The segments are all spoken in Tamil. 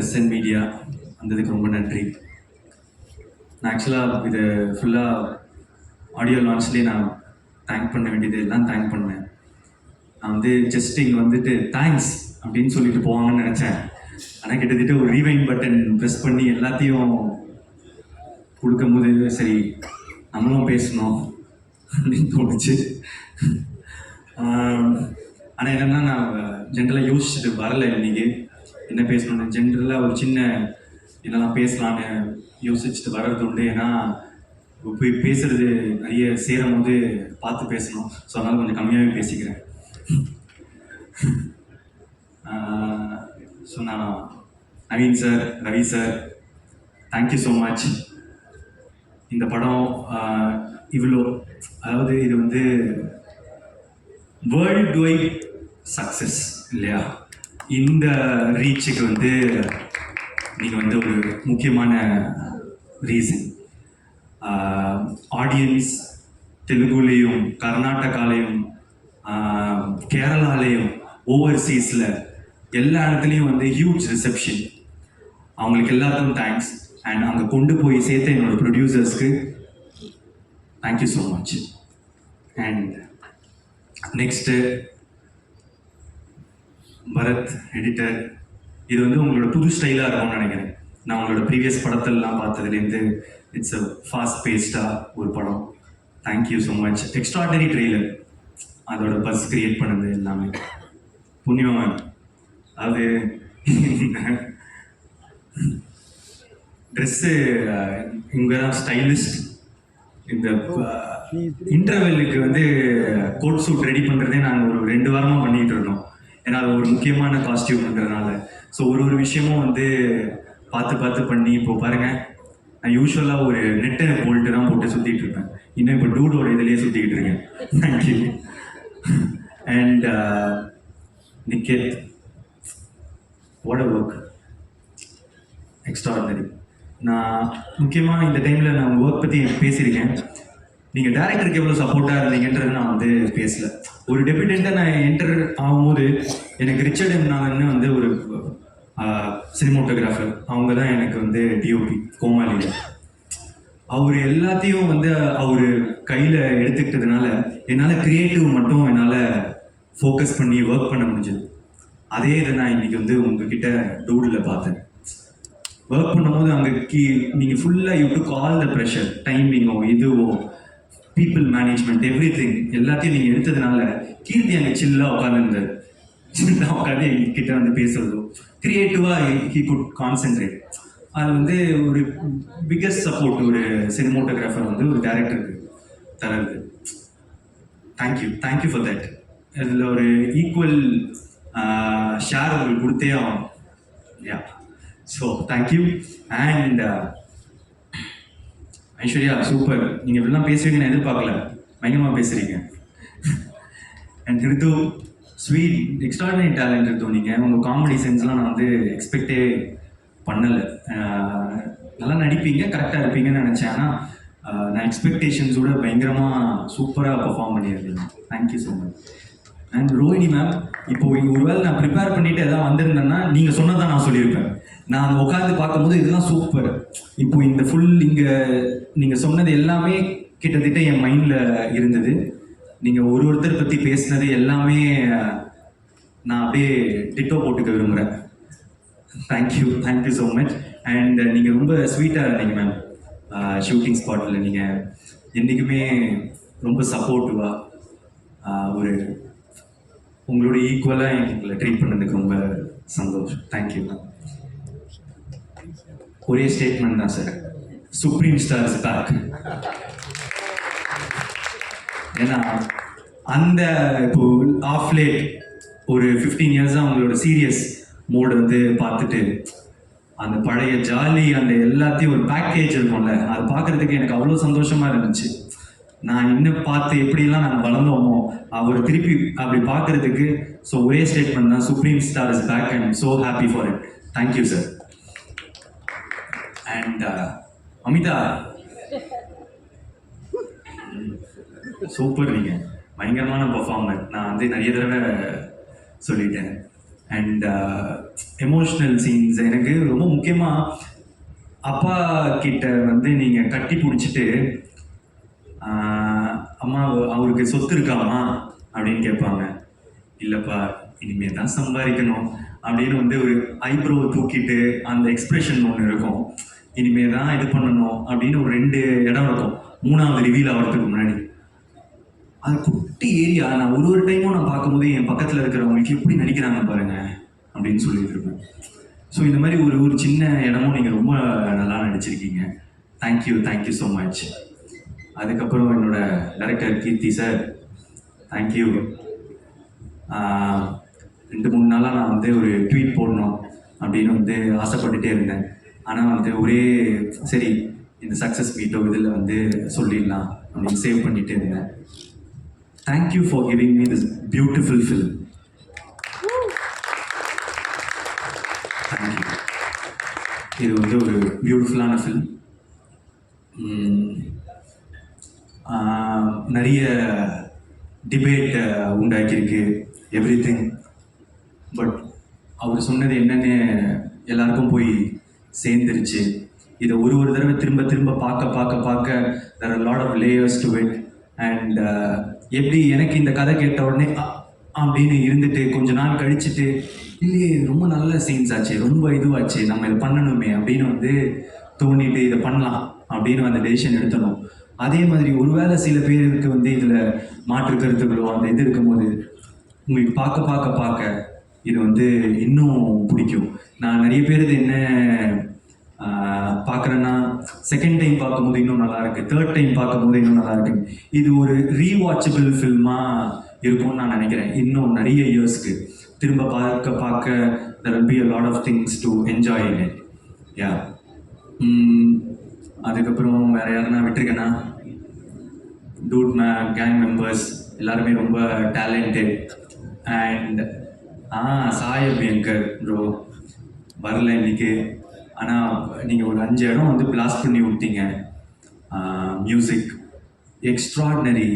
ப்ரெஸ் அண்ட் மீடியா வந்ததுக்கு ரொம்ப நன்றி. நான் ஆக்சுவலாக இது ஃபுல்லாக ஆடியோ லான்ச்லேயே நான் தேங்க் பண்ண வேண்டியது எல்லாம் தேங்க் பண்ணேன். நான் வந்து ஜஸ்ட் இங்கே வந்துட்டு தேங்க்ஸ் அப்படின்னு சொல்லிட்டு போவாங்கன்னு நினச்சேன். ஆனால் கிட்டத்தட்ட ஒரு ரீவைன் பட்டன் ப்ரெஸ் பண்ணி எல்லாத்தையும் கொடுக்கும்போது சரி நம்மளும் பேசணும் அப்படின்னு தோணுச்சு. ஆனால் என்னென்னா நான் ஜென்ரலாக யோசிச்சுட்டு வரலை இன்றைக்கி என்ன பேசணும்னு ஜென்ரலாக ஒரு சின்ன என்னெல்லாம் பேசலான்னு யோசிச்சுட்டு வர்றது உண்டு. ஏன்னா போய் பேசுறது நிறைய சேரும் போது பார்த்து பேசணும். ஸோ அதனால் கொஞ்சம் கம்மியாகவே பேசிக்கிறேன். ஸோ நான் Naveen sir Ravi sir thank you so much இந்த படம் இவ்வளோ அதாவது இது வந்து வேர்ல்ட் வைட் சக்ஸஸ் இல்லையா? இந்த ரீச்சுக்கு வந்து நீங்கள் வந்து ஒரு முக்கியமான ரீசன் ஆடியன்ஸ் தெலுங்குலேயும் கர்நாடகாலையும் கேரளாலேயும் கேரளாலையும் ஓவர்சீஸில் எல்லா இடத்துலையும் வந்து ஹியூஜ் ரிசப்ஷன் அவங்களுக்கு எல்லாத்துக்கும் தேங்க்ஸ் அண்ட் அங்கே கொண்டு போய் சேர்த்த என்னோட ப்ரொடியூசர்ஸ்க்கு thank you so much and next Bharath editor இது வந்து உங்களோட புது ஸ்டைலாக இருக்கும்னு நினைக்கிறேன். நான் உங்களோட ப்ரீவியஸ் படத்தெல்லாம் பார்த்ததுலேருந்து இட்ஸ் அ ஃபாஸ்ட் பேஸ்டாக ஒரு படம். Thank you so much extraordinary trailer அதோட பஸ் கிரியேட் பண்ணது எல்லாமே. புண்ணியவன் அது ட்ரெஸ்ஸு இவங்க தான் ஸ்டைலிஸ்ட் இந்த இன்டர்வெல்லுக்கு வந்து கோட் சூட் ரெடி பண்ணுறதே நாங்கள் ஒரு ரெண்டு வாரமாக பண்ணிகிட்டு இருந்தோம். ஏன்னா அது ஒரு முக்கியமான காஸ்டியூம்ங்கிறதுனால ஸோ ஒரு ஒரு விஷயமும் வந்து பார்த்து பார்த்து பண்ணி இப்போ பாருங்கள் நான் யூஸ்வலாக ஒரு நெட்டை போல்ட்டு தான் போட்டு சுற்றிட்டு இருப்பேன். இன்னும் இப்போ டூடோட இதுலேயே சுற்றிக்கிட்டு இருக்கேன். Thank you and Niketh what work extraordinary நான் முக்கியமாக இந்த டைமில் நான் ஒர்க் பற்றி பேசியிருக்கேன். நீங்கள் டேரக்டருக்கு எவ்வளோ சப்போர்ட்டாக இருந்தீங்கன்றது நான் வந்து பேசல. ஒரு டெபியூட்டண்ட்டாக நான் என்டர் ஆகும்போது எனக்கு ரிச்சர்ட் எம்னான்னு வந்து ஒரு சினிமோட்டோகிராஃபர் அவங்க தான் எனக்கு வந்து டிஓபி கோமாளியில் அவர் எல்லாத்தையும் வந்து அவர் கையில் எடுத்துக்கிட்டதுனால என்னால் க்ரியேட்டிவ் மட்டும் என்னால் ஃபோக்கஸ் பண்ணி ஒர்க் பண்ண முடிஞ்சது. அதே இதை நான் இன்றைக்கி வந்து உங்ககிட்ட டூடில் பார்த்தேன். ஒர்க் பண்ணும்போது அங்கே கீ நீங்கள் ஃபுல்லாக you to call the pressure டைமிங்கோ இதுவோ பீப்புள் மேனேஜ்மெண்ட் எவ்ரி திங் எல்லாத்தையும் நீங்கள் எடுத்ததுனால கீர்த்தி அங்கே சில்லாக உட்காந்துருந்தார் சில்லாக உட்காந்து எங்ககிட்ட வந்து பேசுறதோ. கிரியேட்டிவாக ஹி குட் கான்சென்ட்ரேட் அது வந்து ஒரு பிக்கஸ்ட் சப்போர்ட் ஒரு சினிமோட்டோகிராஃபர் வந்து ஒரு டேரக்டருக்கு தரது தேங்க்யூ தேங்க்யூ ஃபார் தட் இதில் ஒரு ஈக்குவல் ஷேர் உங்களுக்கு கொடுத்தே ஆகும் yeah so thank you and Aishwarya super நீங்கள் இப்படிலாம் பேசுவீங்கன்னு நான் எதிர்பார்க்கல. பயங்கரமாக பேசுகிறீங்க and Rithu sweet extraordinary talent Rithu நீங்கள் உங்கள் காமெடி சென்ஸ்லாம் நான் வந்து எக்ஸ்பெக்டே பண்ணலை. நல்லா நடிப்பீங்க கரெக்டாக இருப்பீங்கன்னு நினச்சேன். ஆனால் நான் எக்ஸ்பெக்டேஷன்ஸோட பயங்கரமாக சூப்பராக பர்ஃபார்ம் பண்ணியிருக்கேன். Thank you so much and Rohini ma'am இப்போ இங்க ஒருவேளை நான் ப்ரிப்பேர் பண்ணிட்டு எதாவது வந்திருந்தேன்னா நீங்கள் சொன்னதான் நான் சொல்லியிருப்பேன். நான் அதை உட்காந்து பார்க்கும்போது இதெல்லாம் சூப்பர் இப்போ இந்த ஃபுல் இங்கே நீங்கள் சொன்னது எல்லாமே கிட்டத்தட்ட என் மைண்டில் இருந்தது. நீங்கள் ஒரு ஒருத்தர் பற்றி பேசினது எல்லாமே நான் அப்படியே டிட்டோ போட்டுக்க விரும்புகிறேன் thank you thank you so much and நீங்கள் ரொம்ப ஸ்வீட்டாக இருந்தீங்க மேம் ஷூட்டிங் ஸ்பாட்டில் நீங்கள் என்றைக்குமே ரொம்ப சப்போர்ட்டிவாக ஒரு உங்களோட ஈக்குவலாக எங்களை ட்ரீட் பண்ணதுக்கு ரொம்ப சந்தோஷம். தேங்க்யூ மேம் ஒரே ஸ்டேட்மெண்ட் தான் சார் சுப்ரீம் ஸ்டார்ஸ் பேக் ஏன்னா அந்த இப்போ ஆஃப் லேட் ஒரு ஃபிஃப்டீன் இயர்ஸாக அவங்களோட சீரியஸ் மோடு வந்து பார்த்துட்டு அந்த பழைய ஜாலி அந்த எல்லாத்தையும் ஒரு பேக்கேஜ் இருக்கும்ல அது பார்க்கறதுக்கு எனக்கு அவ்வளோ சந்தோஷமா இருந்துச்சு. நான் இன்னும் பார்த்து எப்படிலாம் நாங்கள் வளர்ந்தோமோ அவர் திருப்பி அப்படி பார்க்கறதுக்கு ஸோ ஒரே ஸ்டேட்மெண்ட் தான் supreme star is back and so happy for it thank you sir and Amitha super நீங்கள் பயங்கரமான பர்ஃபார்மர் நான் வந்து நிறைய தடவை சொல்லிட்டேன். அண்ட் எமோஷ்னல் சீன்ஸ் எனக்கு ரொம்ப முக்கியமாக அப்பா கிட்ட வந்து நீங்கள் கட்டி பிடிச்சிட்டு அம்மா அவருக்கு சொத்து இருக்காமா? அப்படின்னு கேட்பாங்க. இல்லைப்பா இனிமே தான் சம்பாதிக்கணும். அப்படின்னு வந்து ஒரு ஐப்ரோ தூக்கிட்டு அந்த எக்ஸ்பிரஷன் ஒன்று இருக்கும். இனிமேல் தான் இது பண்ணணும் அப்படின்னு ஒரு ரெண்டு இடம் இருக்கும். மூணாவது ரிவீல் ஆகிறதுக்கு முன்னாடி. அது குட்டி ஏரியா நான் ஒரு ஒரு டைமும் நான் பார்க்கும்போது என் பக்கத்தில் இருக்கிறவங்களுக்கு எப்படி நடிக்கிறாங்க பாருங்க அப்படின்னு சொல்லிட்டு இருப்பேன். ஸோ இந்த மாதிரி ஒரு ஒரு சின்ன இடமும் நீங்கள் ரொம்ப நல்லா நடிச்சிருக்கீங்க. Thank you thank you so much அதுக்கப்புறம் என்னோட டைரக்டர் கீர்த்தி சார் தேங்க்யூ ரெண்டு மூணு நாளாக நான் வந்து ஒரு ட்வீட் போடணும் அப்படின்னு வந்து ஆசைப்பட்டுட்டே இருந்தேன். ஆனால் வந்து ஒரே சரி இந்த சக்ஸஸ் மீட்டோ இதில் வந்து சொல்லிடலாம் அப்படின்னு சேவ் பண்ணிகிட்டே இருந்தேன். Thank you for giving me this beautiful film thank you இது வந்து ஒரு பியூட்டிஃபுல்லான ஃபில்ம் நிறைய டிபேட் உண்டாக்கியிருக்கு எவ்ரி திங் பட் அவர் சொன்னது என்னென்னு எல்லாருக்கும் போய் சேர்ந்துருச்சு. இதை ஒரு ஒரு தடவை திரும்ப திரும்ப பார்க்க பார்க்க பார்க்க there are lot of layers to it and எப்படி எனக்கு இந்த கதை கேட்ட உடனே அப்படின்னு இருந்துட்டு கொஞ்ச நாள் கழிச்சுட்டு இல்லையே இது ரொம்ப நல்ல சீன்ஸ் ஆச்சு ரொம்ப இதுவாச்சு நம்ம இதை பண்ணணுமே அப்படின்னு வந்து தோணிட்டு இதை பண்ணலாம் அப்படின்னு அந்த டெசிஷன் எடுத்தணும். அதே மாதிரி ஒருவேளை சில பேருக்கு வந்து இதில் மாற்று கருத்துக்களோ அந்த இது இருக்கும்போது உங்களுக்கு பார்க்க பார்க்க பார்க்க இது வந்து இன்னும் பிடிக்கும். நான் நிறைய பேர் இது என்ன பார்க்குறேன்னா செகண்ட் டைம் பார்க்கும்போது இன்னும் நல்லா இருக்கு. தேர்ட் டைம் பார்க்கும்போது இன்னும் நல்லா இருக்கு. இது ஒரு ரீவாச்சபிள் ஃபில்மாக இருக்கும்னு நான் நினைக்கிறேன். இன்னும் நிறைய இயர்ஸ்க்கு திரும்ப பார்க்க பார்க்க there be a lot of things to enjoy enjoy yeah அதுக்கப்புறம் வேற யாருன்னா விட்டுருக்கேன்னா? டூட் மே கேங் மெம்பர்ஸ் எல்லாருமே ரொம்ப talented and ah Sai Abhyankar bro வரல இன்னைக்கு. ஆனால் நீங்கள் ஒரு அஞ்சு இடம் வந்து பிளாஸ்ட் பண்ணி விட்டீங்க. மியூசிக் எக்ஸ்ட்ராடினரி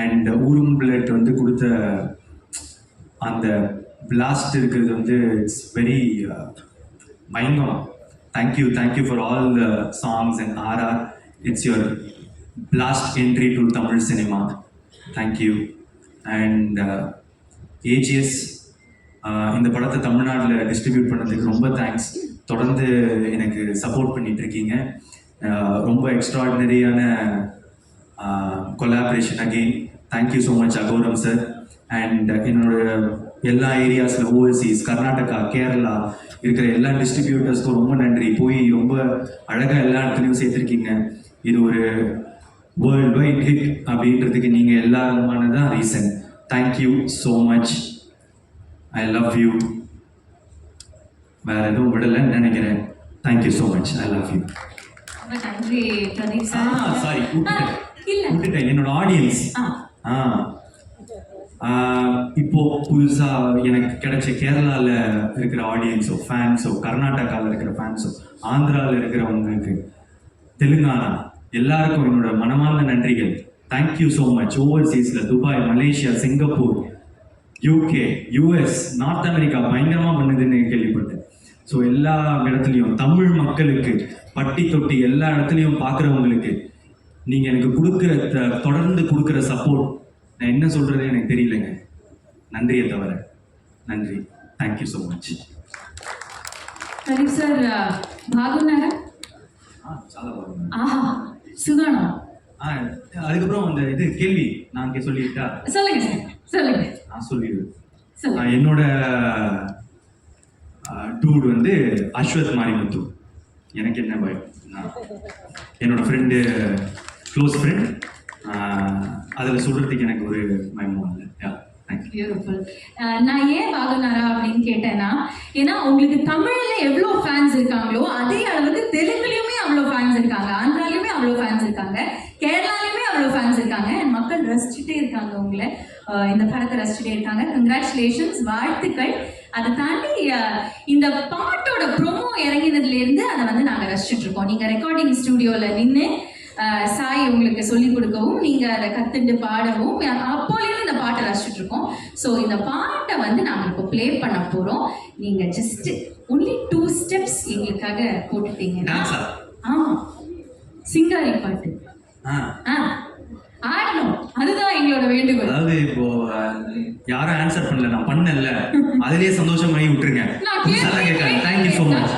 அண்ட் ஊரும்பிளட் வந்து கொடுத்த அந்த பிளாஸ்ட் இருக்கிறது வந்து இட்ஸ் வெரி பயங்கரம் thank you thank you for all the songs and RR it's your blast entry to Tamil cinema thank you and AGS இந்த படத்தை தமிழ்நாட்டில் டிஸ்ட்ரிபியூட் பண்ணதுக்கு ரொம்ப தேங்க்ஸ் தொடர்ந்து எனக்கு சப்போர்ட் பண்ணிட்டு இருக்கீங்க ரொம்ப எக்ஸ்ட்ராடினரியான collaboration again thank you so much Aghoram sir and என்னோட எல்லா ஏரியாஸில் ஓவர்சீஸ் கர்நாடகா கேரளா இருக்கிற எல்லா டிஸ்ட்ரிபியூட்டர்ஸ்க்கும் ரொம்ப நன்றி. போய் ரொம்ப அழகாக எல்லா இடத்துலையும் சேர்த்துருக்கீங்க. இது ஒரு வேர்ல்டு வைட் ஹிட் அப்படின்றதுக்கு நீங்கள் எல்லா தான் reason thank you so much I love you வேற எதுவும் விடலைன்னு நினைக்கிறேன். Thank you so much I love you நன்றி சார் விட்டுட்டேன் என்னோட ஆடியன்ஸ் ஆ. இப்போ புதுசா எனக்கு கிடைச்ச கேரளால இருக்கிற ஆடியன்ஸோ ஃபேன்ஸோ கர்நாடகாவில் இருக்கிற ஃபேன்ஸோ ஆந்திராவில் இருக்கிறவங்களுக்கு தெலுங்கானா எல்லாருக்கும் என்னோட மனமார்ந்த நன்றிகள். Thank you so much ஓவர்சீஸில் Dubai Malaysia Singapore UK US North America பயங்கரமாக பண்ணுதுன்னு கேள்விப்பட்டேன் ஸோ எல்லா இடத்துலையும் தமிழ் மக்களுக்கு பட்டி தொட்டி எல்லா இடத்துலையும் பார்க்குறவங்களுக்கு நீங்கள் எனக்கு கொடுக்குற த- தொடர்ந்து கொடுக்குற சப்போர்ட் நான் என்ன சொல்கிறது எனக்கு தெரியலங்க நன்றியை தவிர நன்றி thank you so much Pradeep sir బాగున్నారా ஆ చాలా బాగుంది ஆஹா சுகானம் ஆ அதுக்கப்புறம் அந்த இது கேள்வி நான் இங்கே சொல்லிட்டா சொல்லுங்க சார் சொல்லுங்க நான் சொல்லிடுவேன் என்னோட டூட் வந்து அஸ்வத் மாரிமுத்து. எனக்கு என்ன பயம்? என்னோட ஃப்ரெண்டு க்ளோஸ் ஃப்ரெண்ட் அதில் சொல்கிறதுக்கு எனக்கு ஒரு பயமும் இல்லை. நான் ஏன் பாகுனாரா அப்படின்னு கேட்டேன்னா ஏன்னா உங்களுக்கு தமிழ்ல எவ்வளோ ஃபேன்ஸ் இருக்காங்களோ அதே அளவுக்கு தெலுங்குலயுமே அவ்வளோ ஃபேன்ஸ் இருக்காங்க ஆந்திராலையுமே அவ்வளோ ஃபேன்ஸ் இருக்காங்க கேரளாலையுமே அவ்வளோ ஃபேன்ஸ் இருக்காங்க மக்கள் ரசிச்சுட்டே இருக்காங்க உங்களை. இந்த படத்தை ரசிச்சுட்டே இருக்காங்க. கங்க்ராச்சுலேஷன்ஸ் வாழ்த்துக்கள். அதை தாண்டி இந்த பாட்டோட ப்ரோமோ இறங்கினதுல இருந்து அதை வந்து நாங்கள் ரசிச்சுட்டு இருக்கோம். நீங்க ரெக்கார்டிங் ஸ்டுடியோல நின்று சாய் உங்களுக்கு சொல்லி கொடுக்கவும் நீங்க அதை கத்துட்டு பாடவும் அப்போலேருந்து இந்த பாட்டை ரசிச்சுட்டு இருக்கோம். ஸோ இந்த பாட்டை வந்து நாங்கள் இப்போ ப்ளே பண்ண போகிறோம் நீங்கள் ஜஸ்ட் ஒன்லி டூ ஸ்டெப்ஸ் எங்களுக்காக போட்டுட்டீங்கன்னா டான்ஸா ஆமாம் சிங்காரி பாட்டு. ஆ. ஆடணும். எங்களோட வேண்டுகோள். அதாவது இப்போ யாரும் ஆன்சர் பண்ணல நான் பண்ணல. அதுலயே சந்தோஷமாயி விட்டுருங்க. Thank you so much